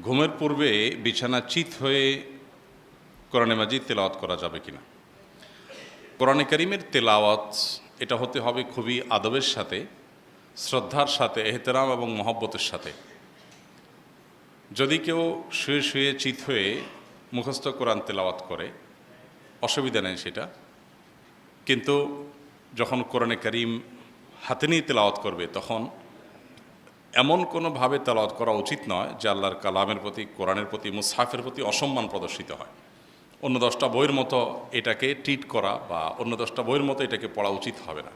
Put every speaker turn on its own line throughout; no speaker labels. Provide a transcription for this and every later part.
ঘুমের পূর্বে বিছানা চিত হয়ে কোরআনে মাজিদ তেলাওয়াত করা যাবে কিনা? কোরআনে করিমের তেলাওয়াত, এটা হতে হবে খুবই আদবের সাথে, শ্রদ্ধার সাথে, এহতেরাম এবং মহব্বতের সাথে। যদি কেউ শুয়ে শুয়ে চিত হয়ে মুখস্থ কোরআন তেলাওয়াত করে, অসুবিধা নেই সেটা। কিন্তু যখন কোরআনে করিম হাতে নিয়ে তেলাওয়াত করবে, তখন এমন কোনোভাবে তেলাওয়াত করা উচিত নয় যে আল্লাহর কালামের প্রতি, কোরআনের প্রতি মুসাফের প্রতি অসম্মান প্রদর্শিত হয়। অন্য দশটা বইয়ের মতো এটাকে ট্রিট করা বা অন্য দশটা বইয়ের মতো এটাকে পড়া উচিত হবে না।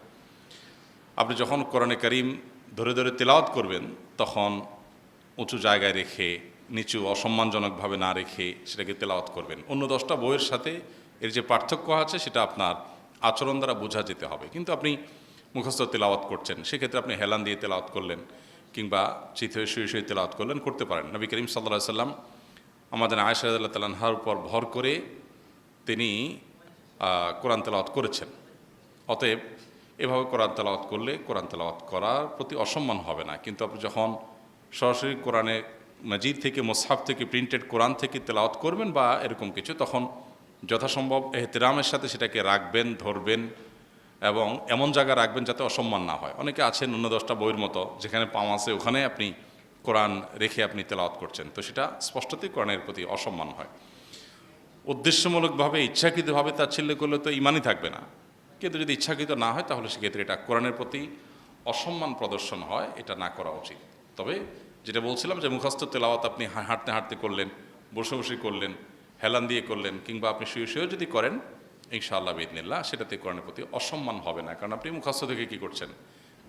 আপনি যখন কোরআনে করিম ধরে ধরে তেলাওয়াত করবেন, তখন উঁচু জায়গায় রেখে, নিচু অসম্মানজনকভাবে না রেখে সেটাকে তেলাওয়াত করবেন। অন্য দশটা বইয়ের সাথে এর যে পার্থক্য আছে, সেটা আপনার আচরণ দ্বারা বোঝা যেতে হবে। কিন্তু আপনি মুখস্থ তেলাওয়াত করছেন, সেক্ষেত্রে আপনি হেলান দিয়ে তেলাওয়াত করলেন। কিংবা চিত হয়ে শুয়ে শুয়ে তেলাওয়াত করলেন, করতে পারেন। নবী করিম সাল্লাহ সাল্লাম আমাদের আয়সা তাল্লাহার উপর ভর করে তিনি কোরআন তেলাওয়াত করেছেন। অতএব এভাবে কোরআন তেলাওয়াত করলে কোরআন তেলাওয়াত করার প্রতি অসম্মান হবে না। কিন্তু আপনি যখন সরাসরি কোরআনে মাজিদ থেকে মোসাফ থেকে, প্রিন্টেড কোরআন থেকে তেলাওয়াত করবেন বা এরকম কিছু, তখন যথাসম্ভব এহতেরামের সাথে সেটাকে রাখবেন, ধরবেন এবং এমন জায়গা রাখবেন যাতে অসম্মান না হয়। অনেকে আছেন অন্য দশটা বইয়ের মতো, যেখানে পাম আছে, ওখানে আপনি কোরআন রেখে আপনি তেলাওয়াত করছেন। তো সেটা স্পষ্টতই কোরআনের প্রতি অসম্মান হয়। উদ্দেশ্যমূলকভাবে, ইচ্ছাকৃতভাবে তাচ্ছিল্য করলে তো ইমানই থাকবে না। কিন্তু যদি ইচ্ছাকৃত না হয়, তাহলে সেক্ষেত্রে এটা কোরআনের প্রতি অসম্মান প্রদর্শন হয়, এটা না করা উচিত। তবে যেটা বলছিলাম যে, মুখস্থ তেলাওয়াত আপনি হাঁটতে হাঁটতে করলেন বসে বসে করলেন, হেলান দিয়ে করলেন, কিংবা আপনি শুয়ে শুয়েও যদি করেন ইনশাআল্লাহ বিদিনিল্লাহ সেটাতে কোরআনের প্রতি অসম্মান হবে না। কারণ আপনি মুখস্থ থেকে কী করছেন?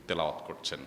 তেলাওয়াত করছেন।